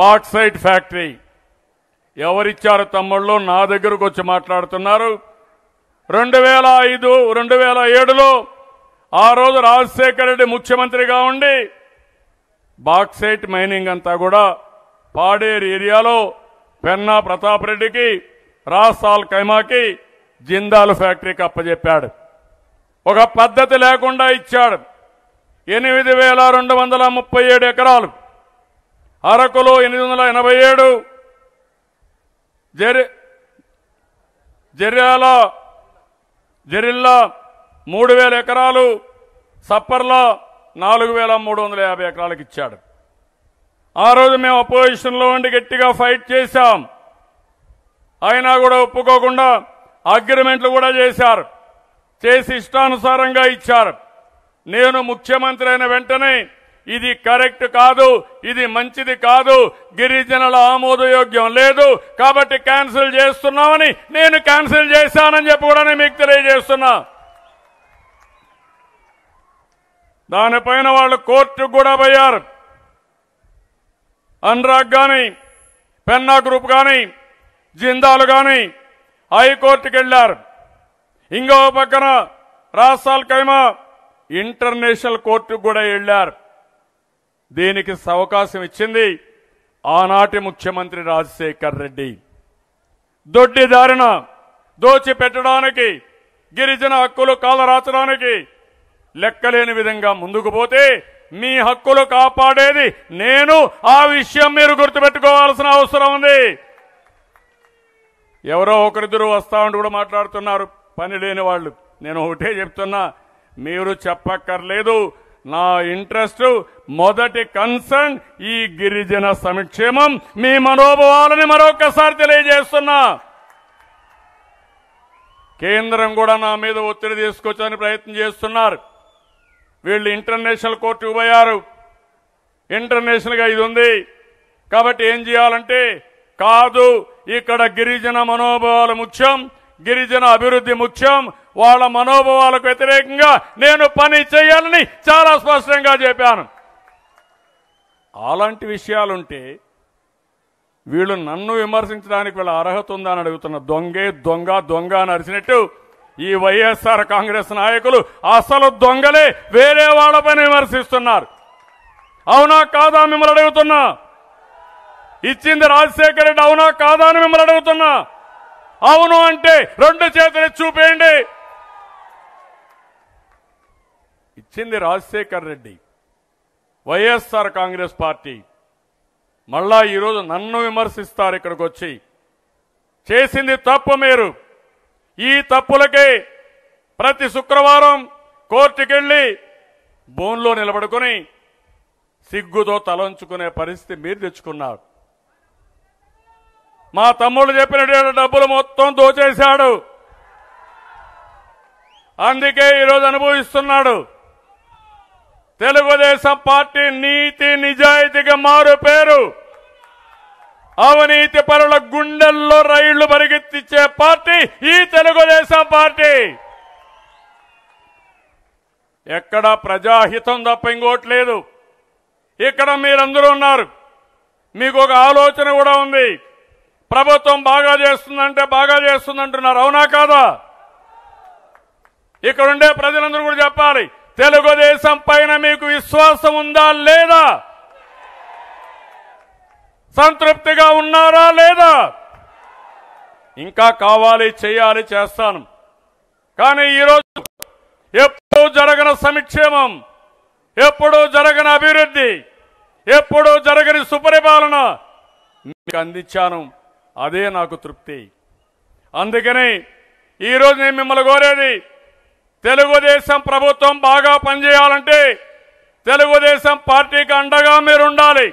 Bauxite factory. ఎవరిచ్చారు తమ్ముళ్ళు? నా దగ్గరకు వచ్చి మాట్లాడుతున్నారు. రెండు వేల ఐదు రెండు వేల ఏడులో ఆ రోజు రాజశేఖర రెడ్డి ముఖ్యమంత్రిగా ఉండి బాక్సైట్ మైనింగ్ అంతా కూడా పాడేరు ఏరియాలో పెన్నా ప్రతాప్ రెడ్డికి రాసాల్ కైమాకి జిందాల్ ఫ్యాక్టరీకి అప్పజెప్పాడు. ఒక పద్ధతి లేకుండా ఇచ్చాడు. ఎనిమిది వేల రెండు వందల ముప్పై ఏడు ఎకరాలు. అరకులో ఎనిమిది వందల ఎనభై ఏడు. జరి జర్యాల జరిల్లా మూడు వేల ఎకరాలు సప్పర్లా నాలుగు వేల మూడు వందల యాభై ఎకరాలకు ఇచ్చాడు. ఆ రోజు మేము అపోజిషన్లో ఉండి గట్టిగా ఫైట్ చేశాం. అయినా కూడా ఒప్పుకోకుండా అగ్రిమెంట్లు కూడా చేశారు. చేసి ఇష్టానుసారంగా ఇచ్చారు. నేను ముఖ్యమంత్రి అయిన వెంటనే ఇది కరెక్ట్ కాదు ఇది మంచిది కాదు గిరిజనుల ఆమోదయోగ్యం లేదు కాబట్టి క్యాన్సిల్ చేస్తున్నామని నేను క్యాన్సిల్ చేశానని చెప్పి కూడా నేను మీకు తెలియజేస్తున్నా. దానిపైన వాళ్ళు కోర్టుకు కూడా పోయారు. అనురాగ్ కానీ పెన్నా గ్రూప్ కానీ జిందాలు కానీ హైకోర్టుకు వెళ్ళారు. ఇంకో పక్కన రాసాల్ కైమా ఇంటర్నేషనల్ కోర్టుకు కూడా వెళ్ళారు. దీనికి అవకాశం ఇచ్చింది ఆనాటి ముఖ్యమంత్రి రాజశేఖర్ రెడ్డి. దొడ్డి దారిన దోచి పెట్టడానికి గిరిజన హక్కులు కాలరాచడానికి లెక్కలేని విధంగా ముందుకు పోతే మీ హక్కులు కాపాడేది నేను. ఆ విషయం మీరు గుర్తుపెట్టుకోవాల్సిన అవసరం ఉంది. ఎవరో ఒకరిద్దరు వస్తా ఉండి కూడా మాట్లాడుతున్నారు. పని లేని వాళ్ళు. నేను ఒకటే చెప్తున్నా మీరు చెప్పక్కర్లేదు. నా ఇంట్రెస్ట్ మొదటి కన్సర్న్ ఈ గిరిజన సంక్షేమం. మీ మనోభావాలని మరొకసారి తెలియజేస్తున్నా. కేంద్రం కూడా నా మీద ఒత్తిడి తీసుకొచ్చని ప్రయత్నం చేస్తున్నారు. వీళ్ళు ఇంటర్నేషనల్ కోర్టుకు పోయారు. ఇంటర్నేషనల్గా ఇది ఉంది. కాబట్టి ఏం చేయాలంటే కాదు ఇక్కడ గిరిజన మనోభావాలు ముఖ్యం. గిరిజన అభివృద్ధి ముఖ్యం. వాళ్ళ మనోభావాలకు వ్యతిరేకంగా నేను పని చేయాలని చాలా స్పష్టంగా చెప్పాను. అలాంటి విషయాలుంటే వీళ్ళు నన్ను విమర్శించడానికి వీళ్ళ అర్హత ఉందా అని అడుగుతున్న దొంగే దొంగ దొంగ అని అరిచినట్టు ఈ వైఎస్ఆర్ కాంగ్రెస్ నాయకులు అసలు దొంగలే వేరే వాళ్ళపైన విమర్శిస్తున్నారు. అవునా కాదా మిమ్మల్ని అడుగుతున్నా? ఇచ్చింది రాజశేఖర రెడ్డి అవునా కాదా అని మిమ్మల్ని అడుగుతున్నా? అవును అంటే రెండు చేతులు చూపేయండి. ఇచ్చింది రాజశేఖర్ రెడ్డి వైఎస్ఆర్ కాంగ్రెస్ పార్టీ. మళ్ళా ఈరోజు నన్ను విమర్శిస్తారు ఇక్కడికి వచ్చి చేసింది తప్పు మీరు. ఈ తప్పులకే ప్రతి శుక్రవారం కోర్టుకెళ్ళి బోన్లో నిలబడుకొని సిగ్గుతో తలంచుకునే పరిస్థితి మీరు తెచ్చుకున్నారు. మా తమ్ముడు చెప్పిన డబ్బులు మొత్తం దోచేశాడు. అందుకే ఈరోజు అనుభవిస్తున్నాడు. తెలుగుదేశం పార్టీ నీతి నిజాయితీగా మారు పేరు. అవినీతి పరుల గుండెల్లో రైళ్ళు పరిగెత్తించే పార్టీ ఈ తెలుగుదేశం పార్టీ. ఎక్కడ ప్రజాహితం తప్ప ఇంకోటి లేదు. ఇక్కడ మీరందరూ ఉన్నారు. మీకు ఒక ఆలోచన కూడా ఉంది. ప్రభుత్వం బాగా చేస్తుందంటే బాగా చేస్తుందంటున్నారు. అవునా కాదా? ఇక్కడ ఉండే ప్రజలందరూ కూడా చెప్పాలి తెలుగుదేశం పైన మీకు విశ్వాసం ఉందా లేదా? సంతృప్తిగా ఉన్నారా లేదా? ఇంకా కావాలి చేయాలి చేస్తాను. కానీ ఈరోజు ఎప్పుడూ జరగన సంక్షేమం ఎప్పుడూ జరగని అభివృద్ధి ఎప్పుడూ జరగని సుపరిపాలన మీకు అందించాను. అదే నాకు తృప్తి. అందుకని ఈరోజు నేను మిమ్మల్ని కోరేది తెలుగుదేశం ప్రభుత్వం బాగా పనిచేయాలంటే తెలుగుదేశం పార్టీకి అండగా మీరు ఉండాలి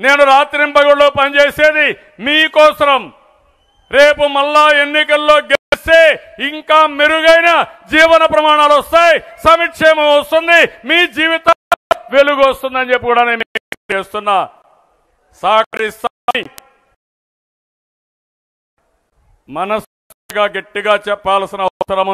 నేను రాత్రింపగుళ్ళు పనిచేసేది మీకోసరం. రేపు మళ్ళా ఎన్నికల్లో గెలిస్తే ఇంకా మెరుగైన జీవన ప్రమాణాలు వస్తాయి సంక్షేమం వస్తుంది మీ జీవితం వెలుగు వస్తుందని చెప్పి కూడా నేను చేస్తున్నా సహకరిస్తాను మనస్సుగా గట్టిగా చెప్పాల్సిన అవసరం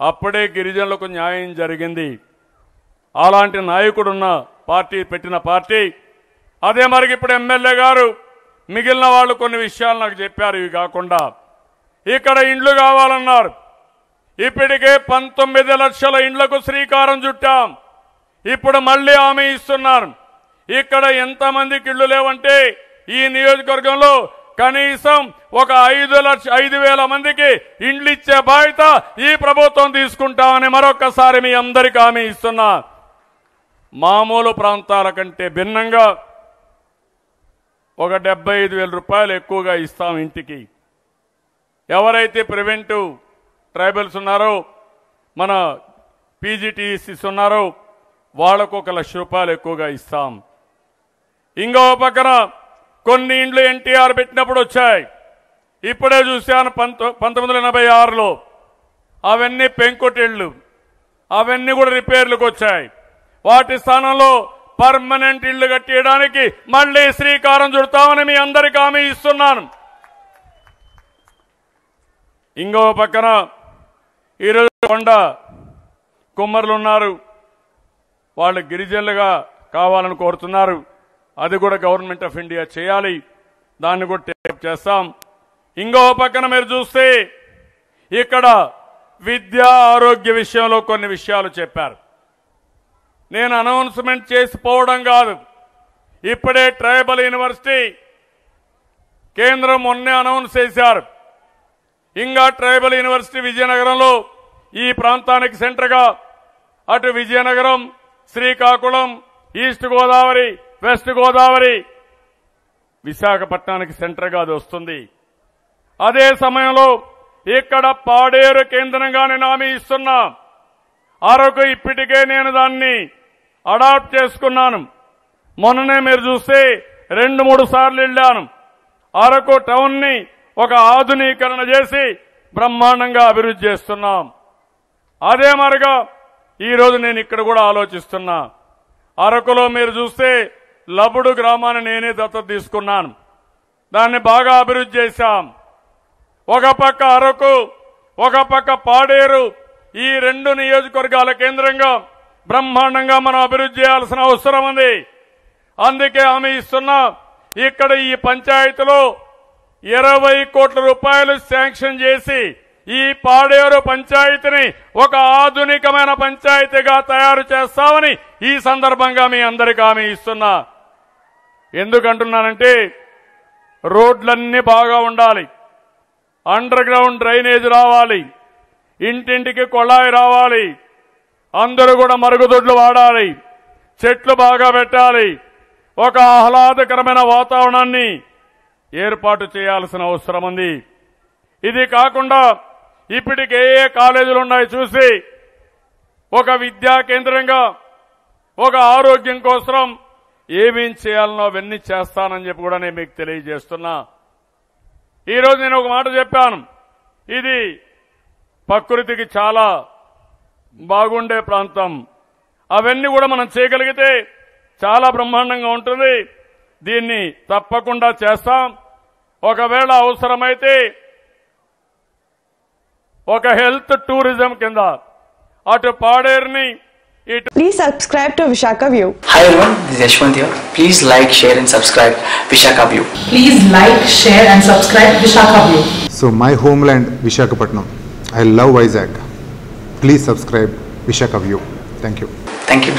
అప్పుడే గిరిజనులకు న్యాయం జరిగింది. అలాంటి నాయకుడున్న పార్టీ పెట్టిన పార్టీ అదే మరికి ఇప్పుడు ఎమ్మెల్యే గారు మిగిలిన వాళ్ళు కొన్ని విషయాలు నాకు చెప్పారు ఇవి కాకుండా. ఇక్కడ ఇండ్లు కావాలన్నారు. ఇప్పటికే పంతొమ్మిది లక్షల ఇండ్లకు శ్రీకారం చుట్టాం. ఇప్పుడు మళ్ళీ హామీ ఇస్తున్నారు. ఇక్కడ ఎంతమందికి ఇళ్ళు లేవంటే ఈ నియోజకవర్గంలో కనీసం ఒక ఐదు లక్ష ఐదు వేల మందికి ఇండ్లు ఇచ్చే బాధ్యత ఈ ప్రభుత్వం తీసుకుంటామని మరొకసారి మీ అందరికీ హామీ ఇస్తున్నా. మామూలు ప్రాంతాల కంటే భిన్నంగా ఒక డెబ్బై ఐదు వేల రూపాయలు ఎక్కువగా ఇస్తాం ఇంటికి. ఎవరైతే ప్రివెంటివ్ ట్రైబల్స్ ఉన్నారో మన పీజీటీసీస్ ఉన్నారో వాళ్ళకు ఒక లక్ష రూపాయలు ఎక్కువగా ఇస్తాం. ఇంకో పక్కన కొన్ని ఇండ్లు ఎన్టీఆర్ పెట్టినప్పుడు వచ్చాయి. ఇప్పుడే చూశాను పంతొ పంతొమ్మిది వందల ఎనభై ఆరులో అవన్నీ పెంకుటిళ్ళు. అవన్నీ కూడా రిపేర్లకు వచ్చాయి. వాటి స్థానంలో పర్మనెంట్ ఇళ్ళు కట్టేయడానికి మళ్ళీ శ్రీకారం చుడతామని మీ అందరికి హామీ ఇస్తున్నాను. ఇంకో పక్కన ఈరోజు కొండ కుమ్మరులు ఉన్నారు. వాళ్ళు గిరిజనులుగా కావాలని కోరుతున్నారు. అది కూడా గవర్నమెంట్ ఆఫ్ ఇండియా చేయాలి. దాన్ని కూడా టేకప్ చేస్తాం. ఇంకో పక్కన మీరు చూస్తే ఇక్కడ విద్య ఆరోగ్య విషయంలో కొన్ని విషయాలు చెప్పారు. నేను అనౌన్స్మెంట్ చేసిపోవడం కాదు. ఇప్పుడే ట్రైబల్ యూనివర్సిటీ కేంద్రం మొన్నే అనౌన్స్ చేశారు. ఇంకా ట్రైబల్ యూనివర్సిటీ విజయనగరంలో ఈ ప్రాంతానికి సెంటర్గా అటు విజయనగరం శ్రీకాకుళం ఈస్ట్ గోదావరి వెస్ట్ గోదావరి విశాఖపట్నానికి సెంటర్గా అది వస్తుంది. అదే సమయంలో ఇక్కడ పాడేరు కేంద్రంగా నేను హామీ ఇస్తున్నా. అరకు ఇప్పటికే నేను దాన్ని అడాప్ట్ చేసుకున్నాను. మొన్ననే మీరు చూస్తే రెండు మూడు సార్లు వెళ్ళాను. అరకు టౌన్ని ఒక ఆధునీకరణ చేసి బ్రహ్మాండంగా అభివృద్ధి చేస్తున్నాం. అదే మరుగా ఈరోజు నేను ఇక్కడ కూడా ఆలోచిస్తున్నా. అరకులో మీరు చూస్తే లబుడు గ్రామాన్ని నేనే దత్తత తీసుకున్నాను. దాన్ని బాగా అభివృద్ధి చేశాం. ఒక పక్క అరకు ఒక పక్క పాడేరు ఈ రెండు నియోజకవర్గాల కేంద్రంగా బ్రహ్మాండంగా మనం అభివృద్ధి చేయాల్సిన అవసరం ఉంది. అందుకే ఆమె ఇస్తున్న ఇక్కడ ఈ పంచాయతీలో ఇరవై కోట్ల రూపాయలు శాంక్షన్ చేసి ఈ పాడేరు పంచాయతీని ఒక ఆధునికమైన పంచాయతీగా తయారు చేస్తామని ఈ సందర్భంగా మీ అందరికీ ఆమె ఇస్తున్నా. ఎందుకంటున్నానంటే రోడ్లన్నీ బాగా ఉండాలి. అండర్ గ్రౌండ్ డ్రైనేజ్ రావాలి. ఇంటింటికి కొళాయి రావాలి. అందరూ కూడా మరుగుదొడ్లు వాడాలి. చెట్లు బాగా పెట్టాలి. ఒక ఆహ్లాదకరమైన వాతావరణాన్ని ఏర్పాటు చేయాల్సిన అవసరం ఉంది. ఇది కాకుండా ఇప్పటికి ఏ ఏ కాలేజీలు ఉన్నాయి చూసి ఒక విద్యా కేంద్రంగా ఒక ఆరోగ్యం కోసం ఏమేం చేయాలనో అవన్నీ చేస్తానని చెప్పి కూడా నేను మీకు తెలియజేస్తున్నా. ఈరోజు నేను ఒక మాట చెప్పాను. ఇది ప్రకృతికి చాలా బాగుండే ప్రాంతం. అవన్నీ కూడా మనం చేయగలిగితే చాలా బ్రహ్మాండంగా ఉంటుంది. దీన్ని తప్పకుండా చేస్తాం. ఒకవేళ అవసరమైతే ఒక హెల్త్ టూరిజం కింద అటు పాడేరుని Please subscribe to Vishaka View. Hi everyone, this is Yashwant here. Please like, share and subscribe Vishaka View. Please like, share and subscribe Vishaka View. So my homeland Vishakhapatnam. I love Vizag. Please subscribe Vishaka View. Thank you. Thank you.